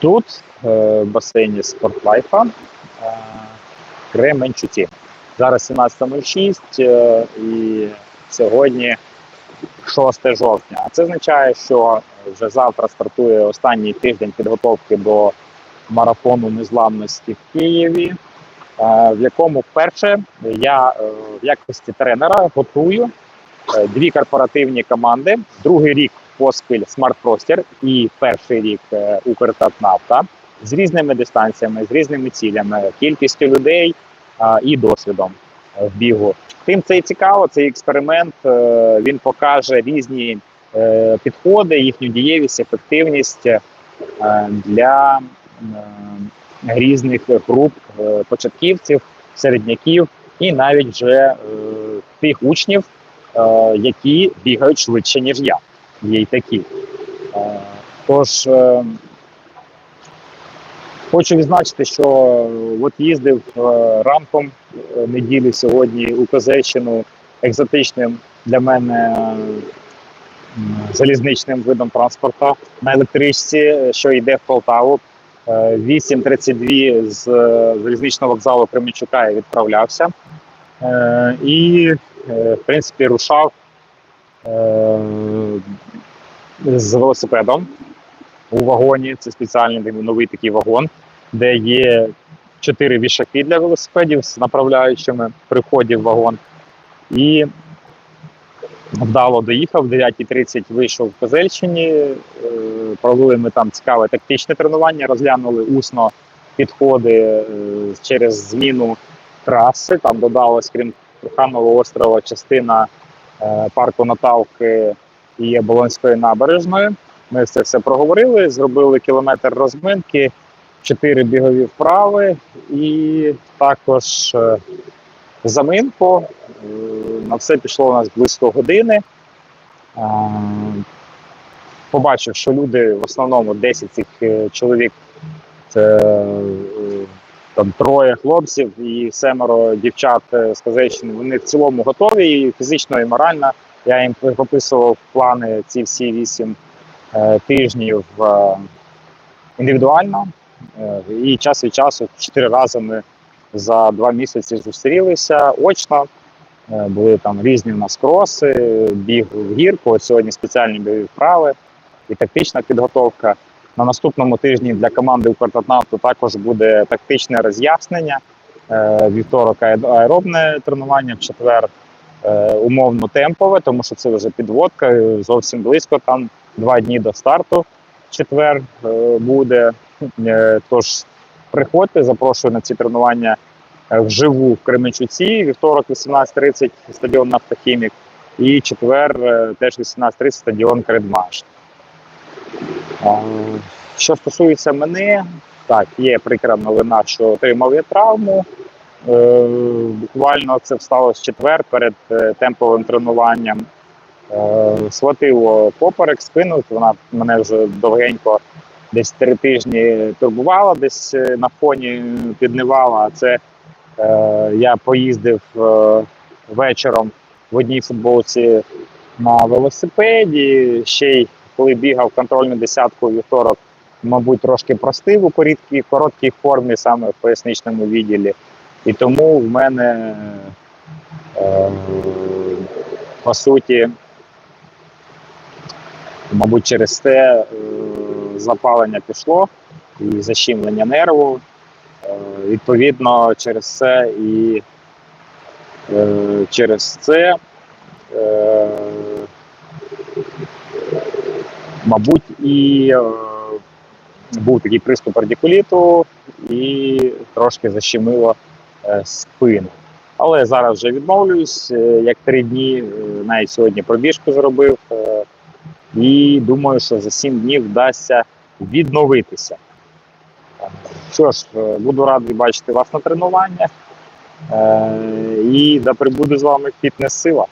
Тут е, в басейні Спортлайфа е, Кременчуці. Зараз 17.06 е, і сьогодні 6 жовтня. А це означає, що вже завтра стартує останній тиждень підготовки до марафону незламності в Києві, е, в якому вперше я е, в якості тренера готую е, дві корпоративні команди. Другий рік поспіль Smart Простір і перший рік е, Укртатнафта з різними дистанціями, з різними цілями, кількістю людей і досвідом е, в бігу. Тим це і цікаво, цей експеримент е, він покаже різні е, підходи, їхню дієвість, ефективність е, для е, різних груп е, початківців, середняків і навіть вже е, тих учнів, е, які бігають швидше, ніж я. Є й такі. Е, Тож е, хочу відзначити, що е, от їздив е, ранком е, неділі сьогодні у Козельщину екзотичним для мене е, залізничним видом транспорту на електричці, е, що йде в Полтаву. Е, 8.32 з е, залізничного вокзалу Кременчука я відправлявся. Е, І, е, в принципі, рушав е, з велосипедом у вагоні. Це спеціальний новий такий вагон, де є чотири вішаки для велосипедів з направляючими при вході в вагон. І вдало доїхав, в 9.30 вийшов в Козельщині. е, Провели ми там цікаве тактичне тренування, розглянули усно підходи е, через зміну траси. Там додалось, крім Труханового острова, частина е, парку Наталки і Оболонської набережної. Ми це все проговорили, зробили кілометр розминки, чотири бігові вправи і також е, заминку. Е, На все пішло у нас близько години. Побачив, що люди в основному 10 цих чоловік це там троє хлопців і семеро дівчат е, з Козельщини. Вони в цілому готові і фізично, і морально. Я їм прописував плани ці всі вісім е, тижнів е, індивідуально. Е, І час від часу чотири рази ми за два місяці зустрілися очно. Е, Були там різні в нас кроси, біг в гірку. От сьогодні спеціальні бігові вправи і тактична підготовка. На наступному тижні для команди Укртатнафту також буде тактичне роз'яснення. Е, Вівторок аеробне тренування, в четвер е, умовно темпове, тому що це вже підводка, е, зовсім близько, там два дні до старту. Четвер буде. Тож приходьте, запрошую на ці тренування вживу в Кременчуці. Вівторок 18.30 стадіон Нафтохімік. І четвер теж 18.30 стадіон Кредмаш. Е, Що стосується мене, так, є прикра новина, що отримав я травму. Е, Буквально це сталося четвер перед е, темповим тренуванням. Схватило поперек, спину. Вона мене вже довгенько десь три тижні турбувала, десь на фоні піднивала. Це я поїздив вечором в одній футболці на велосипеді. Ще й коли бігав контрольну десятку вівторок, мабуть, трошки простив у короткій, короткій формі, саме в поясничному відділі. І тому в мене, е, по суті, мабуть, через те е, запалення пішло і защемлення нерву. Е, відповідно, через це і е, через це, е, мабуть, і е, був такий приступ радикуліту і трошки защемило е, спину. Але зараз вже відмовлююсь, е, як три дні, навіть сьогодні пробіжку зробив. І думаю, що за сім днів вдасться відновитися. Що ж, буду радий бачити вас на тренуваннях. І да прибуде з вами фітнес-сила.